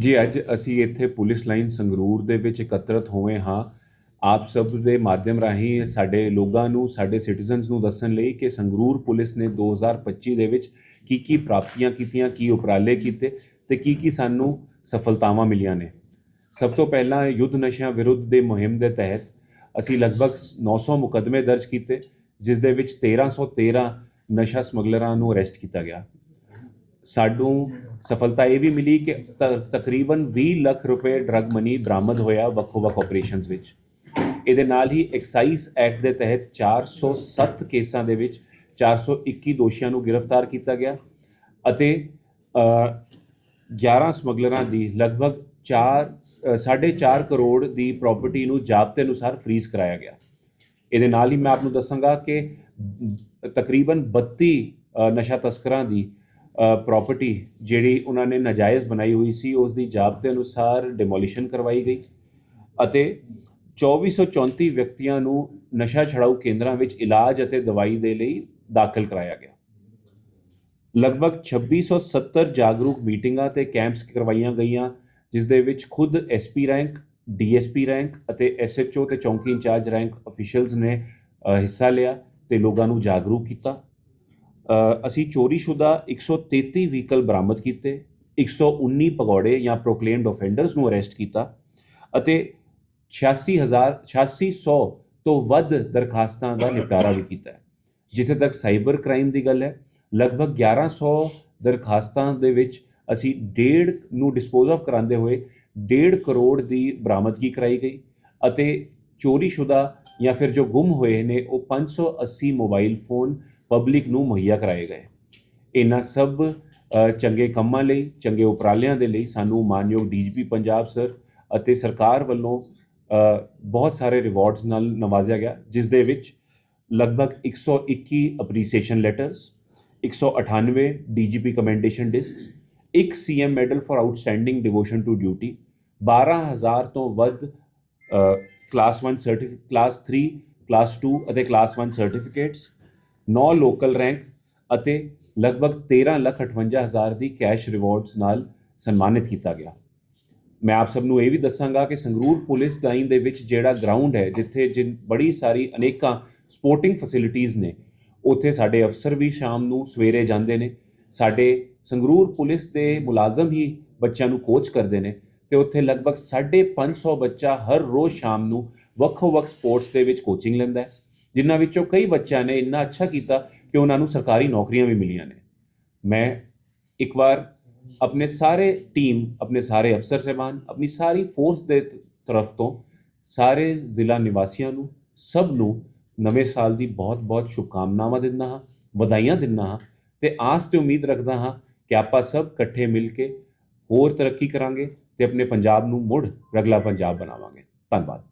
ਜੀ ਅੱਜ ਅਸੀਂ ਇੱਥੇ ਪੁਲਿਸ ਲਾਈਨ ਸੰਗਰੂਰ ਦੇ ਵਿੱਚ ਇਕੱਤਰਤ ਹੋਏ ਹਾਂ, ਆਪ ਸਭ ਦੇ ਮਾਧਿਅਮ ਰਾਹੀਂ ਸਾਡੇ ਲੋਕਾਂ ਨੂੰ, ਸਾਡੇ ਸਿਟੀਜ਼ਨਸ ਨੂੰ ਦੱਸਣ ਲਈ ਕਿ ਸੰਗਰੂਰ ਪੁਲਿਸ ਨੇ 2025 ਦੇ ਵਿੱਚ ਕੀ ਕੀ ਪ੍ਰਾਪਤੀਆਂ ਕੀਤੀਆਂ, ਕੀ ਉਪਰਾਲੇ ਕੀਤੇ ਤੇ ਕੀ ਕੀ ਸਾਨੂੰ ਸਫਲਤਾਵਾਂ ਮਿਲੀਆਂ ਨੇ। ਸਭ ਤੋਂ ਪਹਿਲਾਂ ਯੁੱਧ ਨਸ਼ਿਆਂ ਵਿਰੁੱਧ ਦੇ ਮੁਹਿੰਮ ਦੇ ਤਹਿਤ ਅਸੀਂ ਲਗਭਗ 900 ਮੁਕੱਦਮੇ ਦਰਜ ਕੀਤੇ, ਜਿਸ ਦੇ ਵਿੱਚ 1313 ਨਸ਼ਾ ਸਮਗਲਰਾਂ ਨੂੰ ਅਰੈਸਟ ਕੀਤਾ ਗਿਆ। ਸਾਨੂੰ ਸਫਲਤਾ ਇਹ ਵੀ ਮਿਲੀ ਕਿ ਤਕਰੀਬਨ 20 ਲੱਖ ਰੁਪਏ ਡਰਗ ਮਨੀ ਬਰਾਮਦ ਹੋਇਆ ਵੱਖੋ-ਵੱਖ ਆਪਰੇਸ਼ਨਸ ਵਿੱਚ। ਇਹਦੇ ਨਾਲ ਹੀ ਐਕਸਾਈਜ਼ ਐਕਟ ਦੇ ਤਹਿਤ 407 ਕੇਸਾਂ ਦੇ ਵਿੱਚ 421 ਦੋਸ਼ੀਆਂ ਨੂੰ ਗ੍ਰਿਫਤਾਰ ਕੀਤਾ ਗਿਆ ਅਤੇ ਅ, 11 ਸਮਗਲਰਾਂ ਦੀ ਲਗਭਗ 4 4.5 ਕਰੋੜ ਦੀ ਪ੍ਰਾਪਰਟੀ ਨੂੰ ਜ਼ਾਬਤੇ ਅਨੁਸਾਰ ਫ੍ਰੀਜ਼ ਕਰਾਇਆ ਗਿਆ। ਇਹਦੇ ਨਾਲ ਹੀ ਮੈਂ ਆਪ ਨੂੰ ਦੱਸਾਂਗਾ ਕਿ ਤਕਰੀਬਨ 32 ਨਸ਼ਾ ਤਸਕਰਾਂ ਦੀ ਪ੍ਰਾਪਰਟੀ ਜਿਹੜੀ ਉਹਨਾਂ ਨੇ ਨਾਜਾਇਜ਼ ਬਣਾਈ ਹੋਈ ਸੀ ਉਸ ਦੀ ਜ਼ਾਬਤੇ ਅਨੁਸਾਰ ਡਿਮੋਲੀਸ਼ਨ ਕਰਵਾਈ ਗਈ ਅਤੇ 2434 ਵਿਅਕਤੀਆਂ ਨੂੰ ਨਸ਼ਾ ਛਡਾਊ ਕੇਂਦਰਾਂ ਵਿੱਚ ਇਲਾਜ ਅਤੇ ਦਵਾਈ ਦੇ ਲਈ ਦਾਖਲ ਕਰਾਇਆ ਗਿਆ। ਲਗਭਗ 2670 ਜਾਗਰੂਕ ਮੀਟਿੰਗਾਂ ਤੇ ਕੈਂਪਸ ਕਰਵਾਈਆਂ ਗਈਆਂ, ਜਿਸ ਦੇ ਵਿੱਚ ਖੁਦ ਐਸਪੀ ਰੈਂਕ ਡੀਐਸਪੀ ਰੈਂਕ ਅਤੇ ਐਸਐਚਓ ਤੇ ਚੌਂਕੀ ਇੰਚਾਰਜ ਰੈਂਕ ਅਫੀਸ਼ੀਅਲਸ ਨੇ ਹਿੱਸਾ ਲਿਆ ਤੇ ਲੋਕਾਂ ਨੂੰ ਜਾਗਰੂਕ ਕੀਤਾ। ਅਸੀਂ ਚੋਰੀशुदा 133 ਵਹੀਕਲ ਬਰਾਮਦ ਕੀਤੇ 119 ਪਗੋੜੇ ਜਾਂ ਪ੍ਰੋਕਲੇਮਡ ਆਫੈਂਡਰਸ ਨੂੰ ਅਰੈਸਟ ਕੀਤਾ ਅਤੇ 86000 8600 ਤੋਂ ਵੱਧ ਦਰਖਾਸਤਾਂ ਦਾ ਨਿਪਟਾਰਾ ਵੀ ਕੀਤਾ ਜਿੱਥੇ ਤੱਕ ਸਾਈਬਰ ਕ੍ਰਾਈਮ ਦੀ ਗੱਲ ਹੈ, ਲਗਭਗ 1100 ਦਰਖਾਸਤਾਂ ਦੇ ਵਿੱਚ ਅਸੀਂ ਡੇਢ ਨੂੰ ਡਿਸਪੋਜ਼ ਆਫ ਕਰਾਉਂਦੇ ਹੋਏ ਡੇਢ ਕਰੋੜ ਦੀ ਬਰਾਮਦਗੀ ਕਰਾਈ ਗਈ ਅਤੇ ਚੋਰੀशुदा ਜਾਂ ਫਿਰ ਜੋ ਗੁੰਮ ਹੋਏ ਨੇ, ਉਹ 580 ਮੋਬਾਈਲ ਫੋਨ ਪਬਲਿਕ ਨੂੰ ਮੁਹੱਈਆ ਕਰਾਏ ਗਏ। ਇਹਨਾਂ ਸਭ ਚੰਗੇ ਕੰਮਾਂ ਲਈ, ਚੰਗੇ ਉਪਰਾਲਿਆਂ ਦੇ ਲਈ ਸਾਨੂੰ ਮਾਨਯੋਗ ਡੀਜੀਪੀ ਪੰਜਾਬ ਸਰ ਅਤੇ ਸਰਕਾਰ ਵੱਲੋਂ ਬਹੁਤ ਸਾਰੇ ਰਿਵਾਰਡਸ ਨਾਲ ਨਵਾਜ਼ਿਆ ਗਿਆ, ਜਿਸ ਦੇ ਵਿੱਚ ਲਗਭਗ 121 appreciation letters 198 DGP commendation discs ਇੱਕ CM medal for outstanding devotion to duty 12000 ਤੋਂ ਵੱਧ ਕਲਾਸ 1 ਸਰਟੀਫਿਕੇਟ ਕਲਾਸ 3 ਕਲਾਸ 2 ਅਤੇ ਕਲਾਸ 1 ਸਰਟੀਫਿਕੇਟਸ 9 ਲੋਕਲ ਰੈਂਕ ਅਤੇ ਲਗਭਗ 1358000 ਦੀ ਕੈਸ਼ ਰਿਵਾਰਡਸ ਨਾਲ ਸਨਮਾਨਿਤ ਕੀਤਾ ਗਿਆ। ਮੈਂ ਆਪ ਸਭ ਨੂੰ ਇਹ ਵੀ ਦੱਸਾਂਗਾ ਕਿ ਸੰਗਰੂਰ ਪੁਲਿਸ ਲਾਈਨ ਦੇ ਵਿੱਚ ਜਿਹੜਾ ਗਰਾਊਂਡ ਹੈ, ਜਿੱਥੇ ਜਿਨ ਬੜੀ ਸਾਰੀ ਅਨੇਕਾਂ ਸਪੋਰਟਿੰਗ ਫੈਸਿਲਿਟੀਆਂ ਨੇ, ਉੱਥੇ ਸਾਡੇ ਅਫਸਰ ਵੀ ਸ਼ਾਮ ਨੂੰ ਸਵੇਰੇ ਜਾਂਦੇ ਨੇ। ਸਾਡੇ ਸੰਗਰੂਰ ਪੁਲਿਸ ਦੇ ਮੁਲਾਜ਼ਮ ਹੀ ਬੱਚਿਆਂ ਨੂੰ ਕੋਚ ਕਰਦੇ ਨੇ। ਤੇ ਉੱਥੇ ਲਗਭਗ 550 ਬੱਚਾ ਹਰ ਰੋਜ਼ ਸ਼ਾਮ ਨੂੰ ਵੱਖੋ-ਵੱਖ ਸਪੋਰਟਸ ਦੇ ਵਿੱਚ ਕੋਚਿੰਗ ਲੈਂਦਾ ਹੈ, ਜਿਨ੍ਹਾਂ ਵਿੱਚੋਂ ਕਈ ਬੱਚਿਆਂ ਨੇ ਇੰਨਾ ਅੱਛਾ ਕੀਤਾ ਕਿ ਉਹਨਾਂ ਨੂੰ ਸਰਕਾਰੀ ਨੌਕਰੀਆਂ ਵੀ ਮਿਲੀਆਂ ਨੇ। ਮੈਂ ਇੱਕ ਵਾਰ ਆਪਣੇ ਸਾਰੇ ਟੀਮ ਆਪਣੇ ਸਾਰੇ ਅਫਸਰ ਸਹਿਬਾਨ, ਆਪਣੀ ਸਾਰੀ ਫੋਰਸ ਦੇ ਤਰਫ ਤੋਂ ਸਾਰੇ ਜ਼ਿਲ੍ਹਾ ਨਿਵਾਸੀਆਂ ਨੂੰ, ਸਭ ਨੂੰ ਨਵੇਂ ਸਾਲ ਦੀ ਬਹੁਤ-ਬਹੁਤ ਸ਼ੁਭਕਾਮਨਾਵਾਂ ਦਿੰਦਾ ਹਾਂ, ਵਧਾਈਆਂ ਦਿੰਦਾ ਹਾਂ ਤੇ ਆਸ ਤੇ ਉਮੀਦ ਰੱਖਦਾ ਹਾਂ ਕਿ ਆਪਾਂ ਸਭ ਇਕੱਠੇ ਮਿਲ ਕੇ ਹੋਰ ਤਰੱਕੀ ਕਰਾਂਗੇ। ਤੇ ਆਪਣੇ ਪੰਜਾਬ ਨੂੰ ਮੁੜ ਰਗਲਾ ਪੰਜਾਬ ਬਣਾਵਾਂਗੇ। ਧੰਨਵਾਦ।